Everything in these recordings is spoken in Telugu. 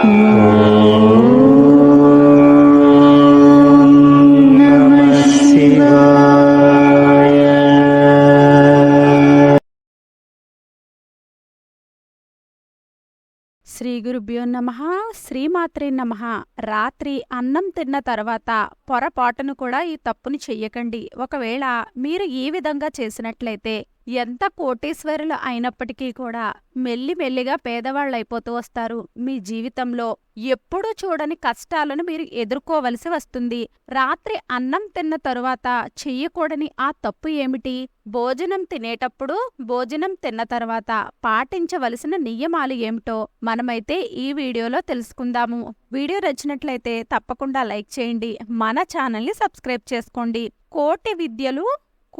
శ్రీ గురుభ్యో నమ శ్రీమాత్రే నమ. రాత్రి అన్నం తిన్న తర్వాత పొరపాటును కూడా ఈ తప్పుని చెయ్యకండి. ఒకవేళ మీరు ఈ విధంగా చేసినట్లయితే ఎంత కోటీశ్వరులు అయినప్పటికీ కూడా మెల్లిమెల్లిగా పేదవాళ్ళైపోతూ వస్తారు. మీ జీవితంలో ఎప్పుడూ చూడని కష్టాలను మీరు ఎదుర్కోవలసి వస్తుంది. రాత్రి అన్నం తిన్న తరువాత చెయ్యకూడని ఆ తప్పు ఏమిటి? భోజనం తినేటప్పుడు భోజనం తిన్న తర్వాత పాటించవలసిన నియమాలు ఏమిటో మనమైతే ఈ వీడియోలో తెలుసుకుందాము. వీడియో నచ్చినట్లయితే తప్పకుండా లైక్ చేయండి. మన ఛానల్ని సబ్స్క్రైబ్ చేసుకోండి. కోటి విద్యలు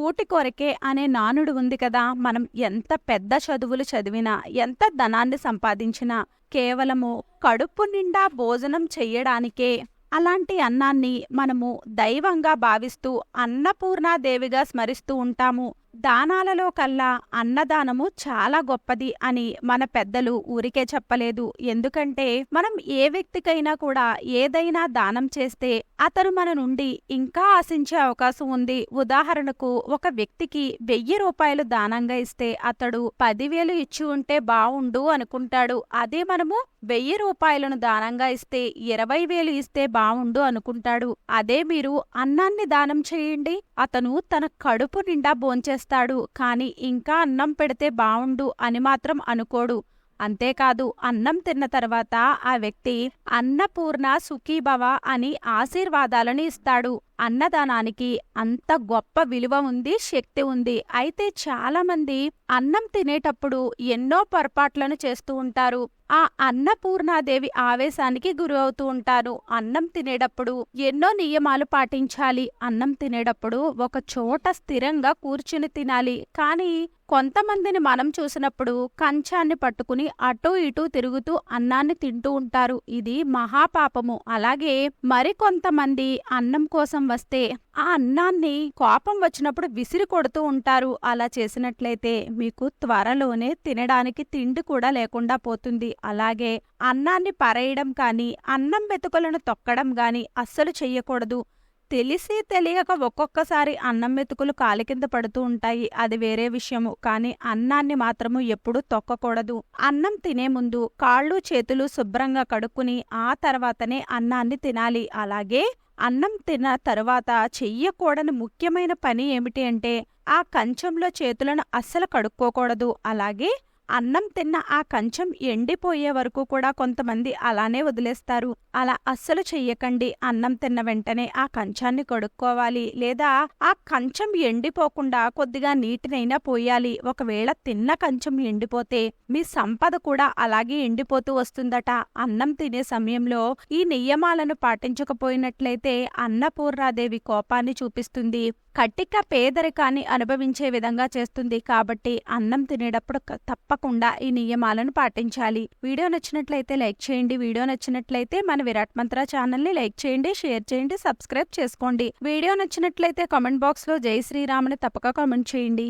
కూటి కొరకే అనే నానుడు ఉంది కదా మనం ఎంత పెద్ద చదువులు చదివినా ఎంత ధనాన్ని సంపాదించినా కేవలము కడుపు నిండా భోజనం చెయ్యడానికే అలాంటి అన్నాన్ని మనము దైవంగా భావిస్తూ అన్నపూర్ణాదేవిగా స్మరిస్తూ ఉంటాము. దానాలలో కల్లా అన్నదానము చాలా గొప్పది అని మన పెద్దలు ఊరికే చెప్పలేదు. ఎందుకంటే మనం ఏ వ్యక్తికైనా కూడా ఏదైనా దానం చేస్తే అతను మన నుండి ఇంకా ఆశించే అవకాశం ఉంది. ఉదాహరణకు ఒక వ్యక్తికి వెయ్యి రూపాయలు దానంగా ఇస్తే అతడు పదివేలు ఇచ్చి ఉంటే బావుండు అనుకుంటాడు. అదే మనము వెయ్యి రూపాయలను దానంగా ఇస్తే ఇరవై వేలు ఇస్తే బావుండు అనుకుంటాడు. అదే మీరు అన్నాన్ని దానం చేయండి. అతను తన కడుపు నిండా భోంచేస్తాడు. కాని ఇంకా అన్నం పెడితే బావుండు అని మాత్రం అనుకోడు. అంతేకాదు అన్నం తిన్న తర్వాత ఆ వ్యక్తి అన్నపూర్ణ సుఖీభవ అని ఆశీర్వాదాలను ఇస్తాడు. అన్నదానానికి అంత గొప్ప విలువ ఉంది శక్తి ఉంది. అయితే చాలామంది అన్నం తినేటప్పుడు ఎన్నో పొరపాట్లను చేస్తూ ఉంటారు. ఆ అన్నపూర్ణాదేవి ఆవేశానికి గురి అవుతూ ఉంటారు. అన్నం తినేటప్పుడు ఎన్నో నియమాలు పాటించాలి. అన్నం తినేటప్పుడు ఒక చోట స్థిరంగా కూర్చుని తినాలి. కానీ కొంతమందిని మనం చూసినప్పుడు కంచాన్ని పట్టుకుని అటూ ఇటూ తిరుగుతూ అన్నాన్ని తింటూ ఉంటారు. ఇది మహాపాపము. అలాగే మరికొంతమంది అన్నం కోసం వస్తే ఆ అన్నాన్ని కోపం వచ్చినప్పుడు విసిరి కొడుతూ ఉంటారు. అలా చేసినట్లయితే మీకు త్వరలోనే తినడానికి తిండి కూడా లేకుండా పోతుంది. అలాగే అన్నాన్ని పరేయడం కానీ అన్నం మెతుకులను తొక్కడం కానీ అస్సలు చెయ్యకూడదు. తెలిసి తెలియక ఒక్కొక్కసారి అన్నం మెతుకులు కాలి కింద పడుతూ ఉంటాయి. అది వేరే విషయము. కానీ అన్నాన్ని మాత్రము ఎప్పుడూ తొక్కకూడదు. అన్నం తినే ముందు కాళ్ళు చేతులు శుభ్రంగా కడుక్కుని ఆ తర్వాతనే అన్నాన్ని తినాలి. అలాగే అన్నం తిన్న తరువాత చెయ్యకూడని ముఖ్యమైన పని ఏమిటి అంటే ఆ కంచంలో చేతులను అస్సలు కడుక్కోకూడదు. అలాగే అన్నం తిన్న ఆ కంచం ఎండిపోయే వరకు కూడా కొంతమంది అలానే వదిలేస్తారు. అలా అస్సలు చెయ్యకండి. అన్నం తిన్న వెంటనే ఆ కంచాన్ని కడుక్కోవాలి. లేదా ఆ కంచం ఎండిపోకుండా కొద్దిగా నీటినైనా పోయాలి. ఒకవేళ తిన్న కంచం ఎండిపోతే మీ సంపద కూడా అలాగే ఎండిపోతూ వస్తుందట. అన్నం తినే సమయంలో ఈ నియమాలను పాటించకపోయినట్లయితే అన్నపూర్ణాదేవి కోపాన్ని చూపిస్తుంది. కట్టిక పేదరికాన్ని అనుభవించే విధంగా చేస్తుంది కాబట్టి అన్నం తినేటప్పుడు తప్పకుండా ఈ నియమాలను పాటించాలి. వీడియో నచ్చినట్లయితే లైక్ చేయండి. వీడియో నచ్చినట్లయితే మన విరాట్ మంత్ర ఛానల్ని లైక్ చేయండి షేర్ చేయండి సబ్స్క్రైబ్ చేసుకోండి. వీడియో నచ్చినట్లయితే కామెంట్ బాక్స్లో జై శ్రీరాముని తప్పక కామెంట్ చేయండి.